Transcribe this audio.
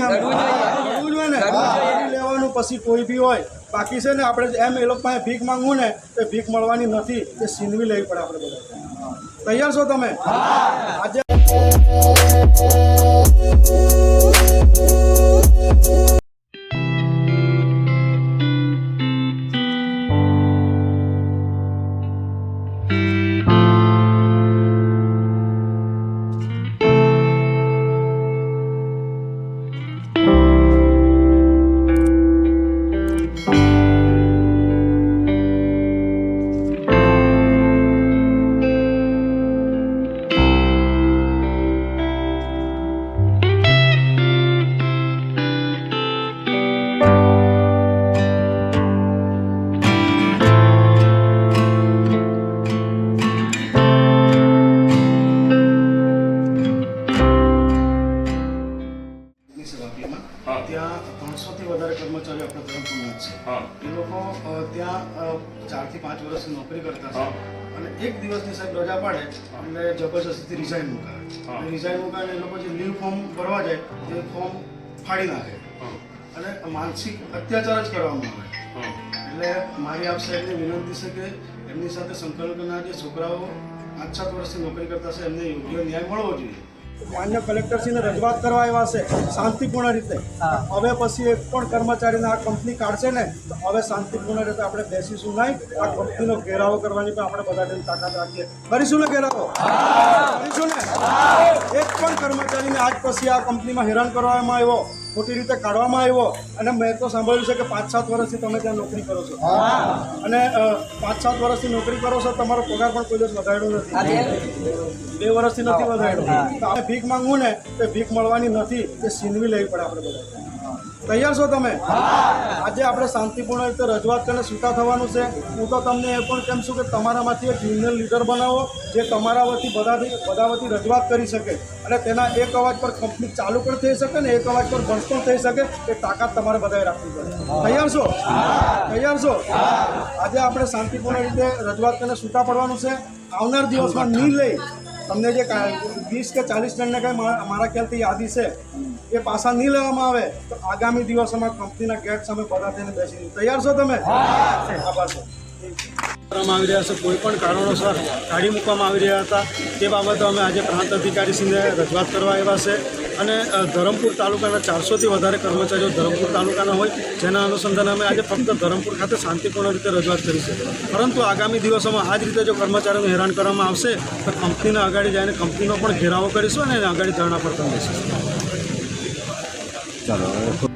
સામે કરવું જોઈએ. ને. લેવાનું પછી કોઈ બી હોય. બાકી છે ને આપણે એમ એ લોકો પાસે ભીખ માંગવું ને તો ભીખ મળવાની નથી. એ સીનવી લેવી પડે આપણે બધા તૈયાર છો તમે? આજે સેવાકીયમાં ત્યાં ત્રણસોથી વધારે કર્મચારીઓ આપણે ધરમપુરના છે. એ લોકો ત્યાં ચારથી પાંચ વર્ષની નોકરી કરતા છે. અને એક દિવસની સાહેબ રજા પાડે એટલે જબરજસ્તીથી રિઝાઇન મુકાવે. રિઝાઇન મુકાવે એ લોકો જે લીવ ફોર્મ ભરવા જાય તે ફોર્મ ફાડી નાખે. અને માનસિક અત્યાચાર જ કરવામાં આવે. એટલે મારી આપ સાહેબને વિનંતી છે કે એમની સાથે સંકલનના જે છોકરાઓ પાંચ સાત વર્ષથી નોકરી કરતા છે એમને યોગ્ય ન્યાય મળવો જોઈએ. માન્ય કલેક્ટરશ્રીને રજૂઆત કરવા આવ્યા છે શાંતિપૂર્ણ રીતે. હવે પછી એક પણ કર્મચારીને આ કંપની કાઢશે ને તો હવે શાંતિપૂર્ણ રીતે આપણે બેસીશું નહીં. આ કંપનીનો ઘેરાવો કરવાની પણ આપણે બધા તાકાત રાખીએ. કરીશું ને ઘેરાવો? કરીશું ને? એક પણ કર્મચારીને આજ પછી આ કંપનીમાં હેરાન કરવામાં આવ્યો. ખોટી રીતે કાઢવામાં આવ્યો અને મેં તો સાંભળ્યું છે કે પાંચ સાત વર્ષથી તમે ત્યાં નોકરી કરો છો. અને પાંચ સાત વર્ષથી નોકરી કરો છો તમારો પગાર પણ કોઈ દિવસ વધાર્યો નથી. બે વર્ષથી નથી વધાર્યો. તો આપણે ભીખ માંગવું ને તે ભીખ મળવાની નથી તે છીનવી લેવી પડે આપણે બધા તૈયાર છો તમે? આજે આપણે શાંતિપૂર્ણ રીતે રજૂઆત કરીને છૂટા થવાનું છે. હું તો તમને એ પણ કેમ છું કે તમારામાંથી એક યુનિયન લીડર બનાવો જે તમારા વતી બધાથી બધા વતી રજૂઆત કરી શકે. અને તેના એક અવાજ પર કંપની ચાલુ પણ થઈ શકે ને એક અવાજ પર બંધ પણ થઈ શકે એ તાકાત તમારે બધાએ રાખવી પડે. તૈયાર છો? તૈયાર છો? આજે આપણે શાંતિપૂર્ણ રીતે રજૂઆત કરીને છૂટા પડવાનું છે. આવનાર દિવસમાં નહીં લઈ તમને જે વીસ કે ચાલીસ જણને કંઈ મારા મારા ખ્યાલથી યાદી છે એ પાછા નહીં લેવામાં આવે તો આગામી દિવસોમાં કંપનીના ગેટ સામે બધા થઈને બેસી તૈયાર છો તમે? આભાર સર કરવામાં આવી રહ્યા છે, કોઈ પણ કારણોસર કાઢી મૂકવામાં આવી રહ્યા હતા. તે બાબતે અમે આજે પ્રાંત અધિકારીશ્રીને રજૂઆત કરવા આવ્યા છે. અને ધરમપુર તાલુકાના ચારસોથી વધારે કર્મચારીઓ ધરમપુર તાલુકાના હોય, જેના અનુસંધાને અમે આજે ફક્ત ધરમપુર ખાતે શાંતિપૂર્ણ રીતે રજૂઆત કરી છે. પરંતુ આગામી દિવસોમાં આ જ રીતે જો કર્મચારીઓને હેરાન કરવામાં આવશે, તો કંપનીને આગળ જઈને કંપનીનો પણ ઘેરાવો કરીશું અને આગળ ધરણા પર બેસીશું. ચાલો